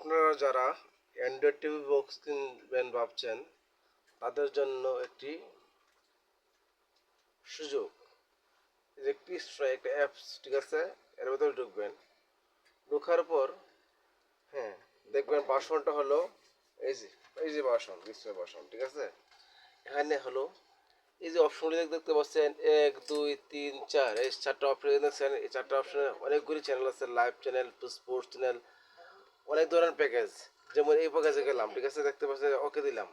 আপনারা যারা Android TV box কিনবেন ভাবছেন, তাদের জন্য একটি সুযোগ। যে একটি একটা অ্যাপস ঠিক আছে? এর ভেতরে ঢুকবেন। ঢোকার পর হ্যাঁ দেখবেন বাসনটা হলো, এই যে এই যে বাসন বিশ্বের বাসন ঠিক আছে? এখানে হলো, এই যে অপশনগুলি দেখতে পাচ্ছেন, এক, দুই, তিন, চার, এই চারটা অপশন এই চারটা অপশনে অনেকগুলি চ্যানেল আছে লাইভ চ্যানেল স্পোর্টস চ্যানেল অনেক ধরনের প্যাকেজ যেমন এই প্যাকেজে গেলাম ঠিক আছে? দেখতে পাচ্ছেন ওকে দিলাম।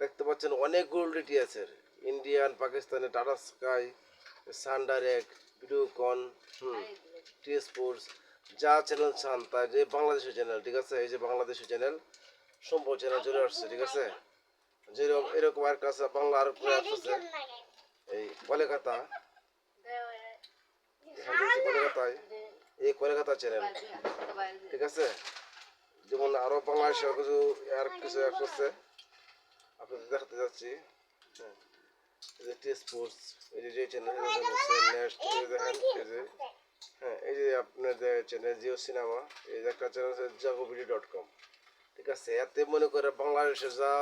দেখতে পাচ্ছেন অনেক অনেকগুলো ডিটিএসের Indian Pakistani Tata Sky Sun Direct Videocon হুম টি স্পোর্টস যা চ্যানেল চান তাই যে বাংলাদেশের চ্যানেল ঠিক আছে? এই যে বাংলাদেশের চ্যানেল সম্ভব চ্যানেল চলে আসছে ঠিক আছে? যেরকম এরকম আর কাছে বাংলা আর আছে এই কলকাতা কলকাতায় কলকাতা চ্যানেল ঠিক আছে? যেমন আরও বাংলাদেশের কিছু আর কিছু অ্যাপস আছে। আপনাদের দেখাতে যাচ্ছি। হ্যাঁ এই যে টি স্পোর্টস এই যে যে চ্যানেল নেক্সট এই যে দেখেন এই যে হ্যাঁ এই যে আপনাদের চ্যানেল জিও সিনেমা এই যে একটা চ্যানেল আছে জাগোবিডি ডট কম ঠিক আছে? এতে মনে করে বাংলাদেশে যা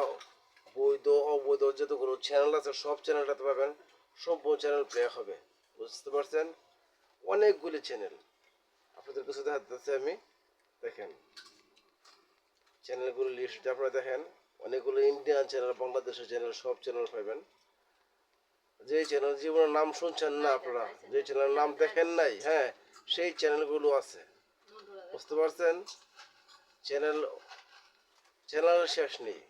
বৈধ অবৈধ যতগুলো চ্যানেল আছে সব চ্যানেলটাতে পাবেন। সম্পূর্ণ চ্যানেল প্লে হবে। বুঝতে পারছেন? অনেকগুলি চ্যানেল আপনাদের কাছে দেখাতে আমি। দেখেন চ্যানেলগুলো লিস্ট আপনারা দেখেন, অনেকগুলো ইন্ডিয়ান চ্যানেল বাংলাদেশের চ্যানেল সব চ্যানেল পাবেন যে চ্যানেল জীবনের নাম শুনছেন না আপনারা, যে চ্যানেলের নাম দেখেন নাই হ্যাঁ সেই চ্যানেলগুলো আছে। বুঝতে পারছেন? চ্যানেল চ্যানেল শেষ নেই।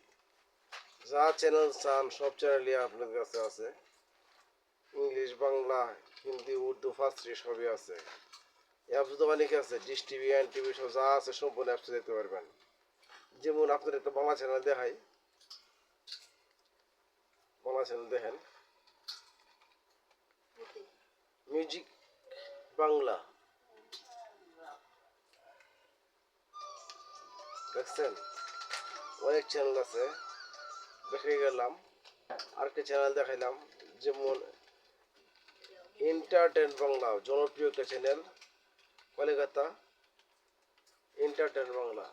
যা চ্যানেল চান, সব চ্যানেলই আপনাদের কাছে আছে। ইংলিশ বাংলা, হিন্দি, উর্দু, ফার্সি সবই আছে। অ্যাপস তো অনেক আছে, ডিশ টিভি, এন টিভি সব যা আছে সম্পূর্ণ অ্যাপসে দেখতে পারবেন। যেমন আপনার একটা বাংলা চ্যানেল দেখাই। বাংলা চ্যানেল দেখেন। মিউজিক বাংলা দেখছেন? অনেক চ্যানেল আছে। দেখে গেলাম। আরেকটা চ্যানেল দেখাইলাম। যেমন এন্টারটেন বাংলা জনপ্রিয় একটা চ্যানেল কলকাতা এন্টারটেন বাংলা।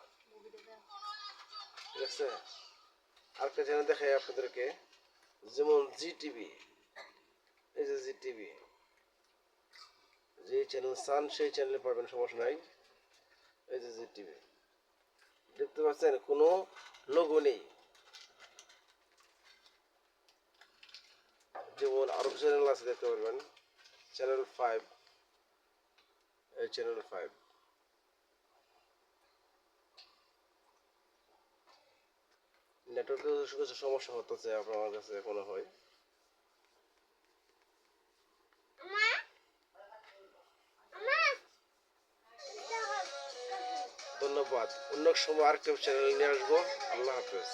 ঠিক আছে? আরেকটা চ্যানেল দেখাই আপনাদেরকে। যেমন জি টিভি এই যে জি টিভি যে চ্যানেল সান সেই চ্যানেলে পাবেন, সমস্যা নাই। এই যে জি টিভি দেখতে পাচ্ছেন, কোনো লোগো নেই। যেমন আরও চ্যানেল আছে, দেখতে পারবেন। চ্যানেল ফাইভ চ্যানেল ফাইভ নেটওয়ার্কের কিছু সমস্যা হতেছে আপনার কাছে মনে হয়। ধন্যবাদ। অন্য সময় আরেকটা চ্যানেল নিয়ে আসব। আল্লাহ হাফেজ।